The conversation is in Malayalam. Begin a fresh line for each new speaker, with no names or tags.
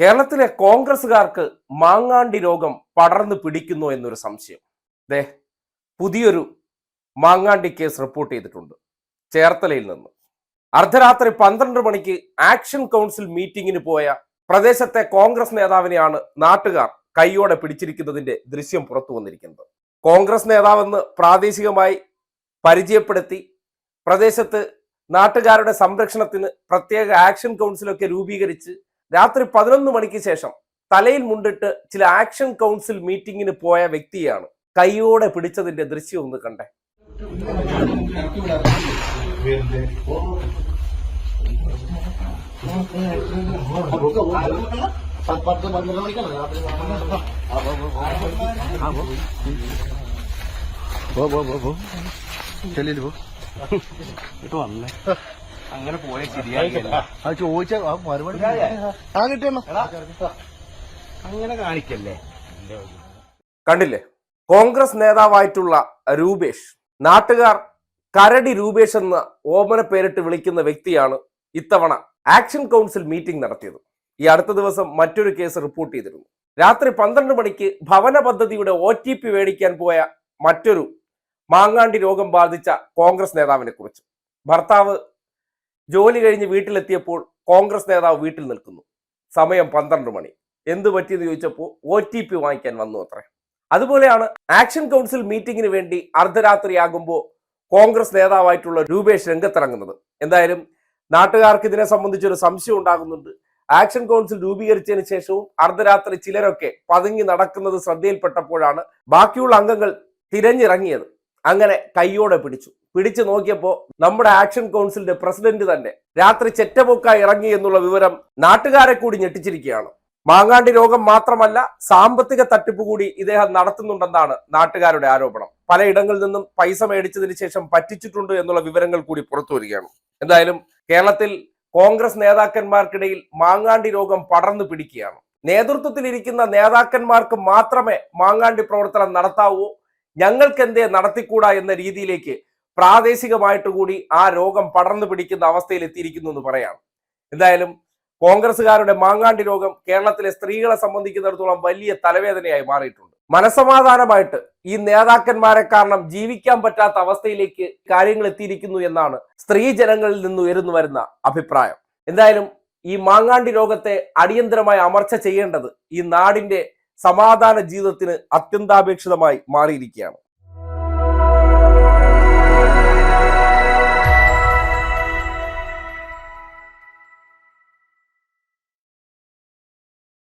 കേരളത്തിലെ കോൺഗ്രസ്സുകാർക്ക് മാങ്ങാണ്ടി രോഗം പടർന്നു പിടിക്കുന്നു എന്നൊരു സംശയം. ദേ പുതിയൊരു മാങ്ങാണ്ടി കേസ് റിപ്പോർട്ട് ചെയ്തിട്ടുണ്ട് ചേർത്തലയിൽ നിന്ന്. അർദ്ധരാത്രി പന്ത്രണ്ട് മണിക്ക് ആക്ഷൻ കൗൺസിൽ മീറ്റിംഗിന് പോയ പ്രദേശത്തെ കോൺഗ്രസ് നേതാവിനെയാണ് നാട്ടുകാർ കൈയോടെ പിടിച്ചിരിക്കുന്നതിന്റെ ദൃശ്യം പുറത്തു വന്നിരിക്കുന്നത്. കോൺഗ്രസ് നേതാവെന്ന് പ്രാദേശികമായി പരിചയപ്പെടുത്തി പ്രദേശത്ത് നാട്ടുകാരുടെ സംരക്ഷണത്തിന് പ്രത്യേക ആക്ഷൻ കൗൺസിലൊക്കെ രൂപീകരിച്ച് രാത്രി പതിനൊന്ന് മണിക്ക് ശേഷം തലയിൽ മുണ്ടിട്ട് ചില ആക്ഷൻ കൗൺസിൽ മീറ്റിംഗിന് പോയ വ്യക്തിയാണ്. കൈയോടെ പിടിച്ചതിന്റെ ദൃശ്യം ഒന്ന് കണ്ടേ.
പത്ത് പന്ത്രണ്ട് രാത്രി
ചെല്ലിൽ പോ. ഇട്ട് വന്നേ.
അങ്ങനെ പോയ ശരിയാകില്ല
അത് ചോദിച്ച മറുപടി ആ
അങ്ങനെ കാണിക്കല്ലേ?
കണ്ടില്ലേ? കോൺഗ്രസ് നേതാവായിട്ടുള്ള രൂപേഷ്. നാട്ടുകാർ കരടി രൂപേഷ് എന്ന ഓമന പേരിട്ട് വിളിക്കുന്ന വ്യക്തിയാണ് ഇത്തവണ ആക്ഷൻ കൗൺസിൽ മീറ്റിംഗ് നടത്തിയത്. ഈ അടുത്ത ദിവസം മറ്റൊരു കേസ് റിപ്പോർട്ട് ചെയ്തിരുന്നു. രാത്രി പന്ത്രണ്ട് മണിക്ക് ഭവന പദ്ധതിയുടെ ഒ ടി പി മേടിക്കാൻ പോയ മറ്റൊരു മാങ്ങാണ്ടി രോഗം ബാധിച്ച കോൺഗ്രസ് നേതാവിനെ കുറിച്ച് ഭർത്താവ് ജോലി കഴിഞ്ഞ് വീട്ടിലെത്തിയപ്പോൾ കോൺഗ്രസ് നേതാവ് വീട്ടിൽ നിൽക്കുന്നു. സമയം പന്ത്രണ്ട് മണി. എന്ത് പറ്റിയെന്ന് ചോദിച്ചപ്പോൾ ഒ ടി പി വാങ്ങിക്കാൻ വന്നു അത്രേ. അതുപോലെയാണ് ആക്ഷൻ കൗൺസിൽ മീറ്റിംഗിന് വേണ്ടി അർദ്ധരാത്രിയാകുമ്പോൾ കോൺഗ്രസ് നേതാവായിട്ടുള്ള രൂപേഷ് രംഗത്തിറങ്ങുന്നത്. എന്തായാലും നാട്ടുകാർക്ക് ഇതിനെ സംബന്ധിച്ചൊരു സംശയം ഉണ്ടാകുന്നുണ്ട്. ആക്ഷൻ കൗൺസിൽ രൂപീകരിച്ചതിന് ശേഷവും അർദ്ധരാത്രി ചിലരൊക്കെ പതുങ്ങി നടക്കുന്നത് ശ്രദ്ധയിൽപ്പെട്ടപ്പോഴാണ് ബാക്കിയുള്ള അംഗങ്ങൾ തിരഞ്ഞിറങ്ങിയത്. അങ്ങനെ കൈയോടെ പിടിച്ചു. പിടിച്ചു നോക്കിയപ്പോൾ നമ്മുടെ ആക്ഷൻ കൗൺസിലിന്റെ പ്രസിഡന്റ് തന്നെ രാത്രി ചെറ്റപൊക്കായി ഇറങ്ങി എന്നുള്ള വിവരം നാട്ടുകാരെ കൂടി ഞെട്ടിച്ചിരിക്കുകയാണ്. മാങ്ങാണ്ടി രോഗം മാത്രമല്ല സാമ്പത്തിക തട്ടിപ്പ് കൂടി ഇദ്ദേഹം നടത്തുന്നുണ്ടെന്നാണ് നാട്ടുകാരുടെ ആരോപണം. പലയിടങ്ങളിൽ നിന്നും പൈസ മേടിച്ചതിന് ശേഷം പറ്റിച്ചിട്ടുണ്ട് എന്നുള്ള വിവരങ്ങൾ കൂടി പുറത്തു വരികയാണ്. എന്തായാലും കേരളത്തിൽ കോൺഗ്രസ് നേതാക്കന്മാർക്കിടയിൽ മാങ്ങാണ്ടി രോഗം പടർന്നു പിടിക്കുകയാണ്. നേതൃത്വത്തിലിരിക്കുന്ന നേതാക്കന്മാർക്ക് മാത്രമേ മാങ്ങാണ്ടി പ്രവർത്തനം നടത്താവൂ ഞങ്ങൾക്ക് എന്തേ നടത്തിക്കൂടാ എന്ന രീതിയിലേക്ക് പ്രാദേശികമായിട്ട് കൂടി ആ രോഗം പടർന്നു പിടിക്കുന്ന അവസ്ഥയിൽ എത്തിയിരിക്കുന്നു എന്ന് പറയാം. എന്തായാലും കോൺഗ്രസുകാരുടെ മാങ്ങാണ്ടി രോഗം കേരളത്തിലെ സ്ത്രീകളെ സംബന്ധിക്കുന്നിടത്തോളം വലിയ തലവേദനയായി മാറിയിട്ടുണ്ട്. മനസമാധാനമായിട്ട് ഈ നേതാക്കന്മാരെ കാരണം ജീവിക്കാൻ പറ്റാത്ത അവസ്ഥയിലേക്ക് കാര്യങ്ങൾ എത്തിയിരിക്കുന്നു എന്നാണ് സ്ത്രീ ജനങ്ങളിൽ നിന്ന് ഉയർന്നു വരുന്ന അഭിപ്രായം. എന്തായാലും ഈ മാങ്ങാണ്ടി രോഗത്തെ അടിയന്തരമായി അമർച്ച ചെയ്യേണ്ടത് ഈ നാടിന്റെ സമാധാന ജീവിതത്തിന് അത്യന്താപേക്ഷിതമായി മാറിയിരിക്കുകയാണ്.